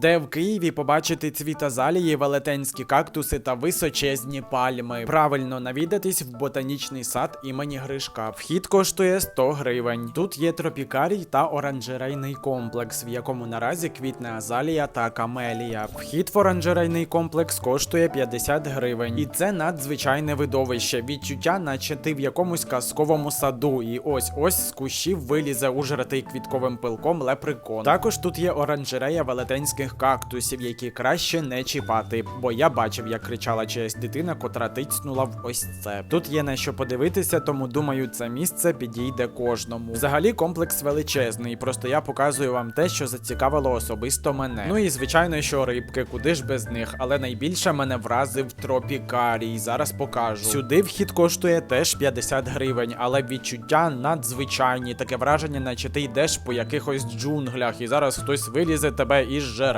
де в Києві побачити цвітозалії, велетенські кактуси та височезні пальми. Правильно навідатись в ботанічний сад імені Гришка. Вхід коштує 100 гривень. Тут є тропікарій та оранжерейний комплекс, в якому наразі квітне азалія та камелія. Вхід в оранжерейний комплекс коштує 50 гривень. І це надзвичайне видовище. Відчуття, наче ти в якомусь казковому саду. І ось ось з кущів вилізе ужратий квітковим пилком лепрекон. Також тут є оранжерея велетенських кактусів, які краще не чіпати. Бо я бачив, як кричала чиясь дитина, котра тицнула в ось це. Тут є на що подивитися, тому думаю, це місце підійде кожному. Взагалі комплекс величезний, просто я показую вам те, що зацікавило особисто мене. Ну і звичайно, що рибки, куди ж без них, але найбільше мене вразив тропікарій. Зараз покажу. Сюди вхід коштує теж 50 гривень, але відчуття надзвичайні. Таке враження, наче ти йдеш по якихось джунглях, і зараз хтось вилізе тебе і зжере.